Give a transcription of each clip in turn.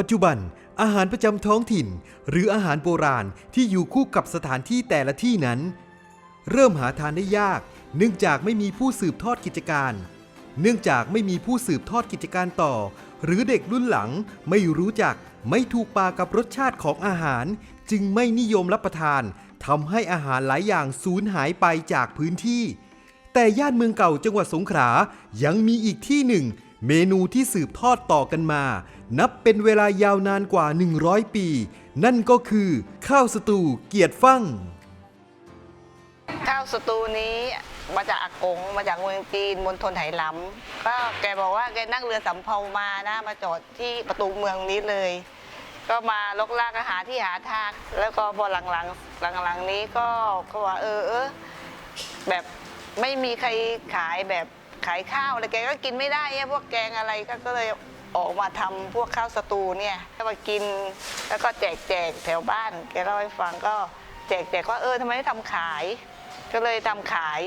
ปัจจุบัน อาหารประจำท้องถิ่น หรืออาหารโบราณที่อยู่คู่กับสถานที่แต่ละที่นั้น เริ่มหาทานได้ยาก เนื่องจากไม่มีผู้สืบทอดกิจการ เนื่องจากไม่มีผู้สืบทอดกิจการต่อ หรือเด็กรุ่นหลังไม่รู้จักไม่ถูกปากกับรสชาติของอาหาร จึงไม่นิยมรับประทานทำให้อาหารหลายอย่างสูญหายไปจากพื้นที่ แต่ย่านเมืองเก่าจังหวัดสงขลายังมีอีกที่หนึ่ง เมนูที่สืบทอดต่อกันมา นับเป็นเวลายาวนานกว่า 100 ปี นั่นก็คือ ข้าวสตูเกียรติฟั่ง ข้าวสตูนี้มาจากอากงมาจากเมืองจีนมณฑลไหหลำก็แกบอกว่าแกนั่งเรือสำเภามานะ มาจอดที่ประตูเมืองนี้เลย ก็มาลกลากหาที่หาทางแล้วก็พอหลังๆหลังๆนี้ก็ก็ว่าเออเออแบบไม่มีใครขายแบบ ขายข้าวอะไรแกก็กินไม่ได้เนี่ยพวกแกงอะไรก็ก็เลยออกมาทำพวกข้าวสตูเนี่ยก็มากินแล้วก็แจกแจกแถวบ้านแกเล่าให้ฟังก็แจกแจกว่าเออทำไมไม่ทำขาย ก็เลยทำขาย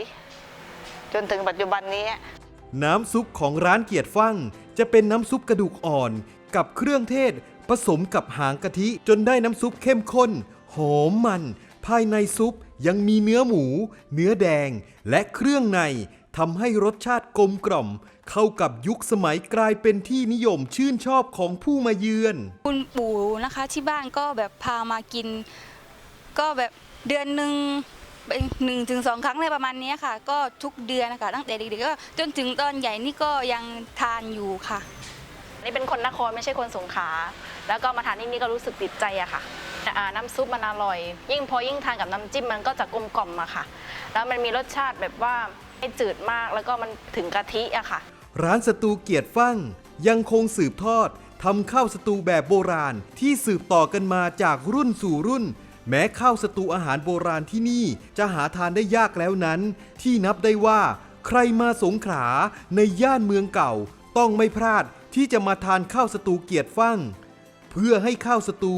จนถึงปัจจุบันนี้ น้ำซุปของร้านเกียรติฟั่ง จะเป็นน้ำซุปกระดูกอ่อน กับเครื่องเทศ ผสมกับหางกะทิจนได้น้ำซุปเข้มข้น หอมมัน ภายในซุปยังมีเนื้อหมู เนื้อแดง และเครื่องใน ทำให้รสชาติกลมกล่อม เข้ากับยุคสมัยกลายเป็นที่นิยมชื่นชอบของผู้มาเยือน คุณปู่นะคะที่บ้านก็แบบพามากิน ก็แบบเดือนหนึ่งหนึ่งถึงสองครั้งเลยประมาณเนี้ยค่ะ ก็ทุกเดือนนะคะตั้งแต่เด็กๆก็จนถึงตอนใหญ่นี่ก็ยังทานอยู่ค่ะ นี่เป็นคนนครไม่ใช่คนสงขลาแล้วก็มาทานที่นี่ก็รู้สึกติดใจอะค่ะอ่าน้ำซุปมันอร่อย ยิ่งพอยิ่งทานกับน้ำจิ้มมันก็จะกลมกล่อมอะค่ะ แล้วมันมีรสชาติแบบว่า ไม่จืดมากแล้วก็มันถึงกะทิอะค่ะ ร้านสตูเกียรติฟั่งยังคงสืบทอดทำข้าวสตูแบบโบราณที่สืบต่อกันมาจากรุ่นสู่รุ่น แม้ข้าวสตูอาหารโบราณที่นี่จะหาทานได้ยากแล้วนั้น ที่นับได้ว่า ใครมาสงขลาในย่านเมืองเก่า ต้องไม่พลาดที่จะมาทานข้าวสตูเกียรติฟั่ง เพื่อให้ข้าวสตู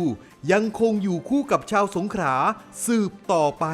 ยังคงอยู่คู่กับชาวสงขลาสืบต่อไป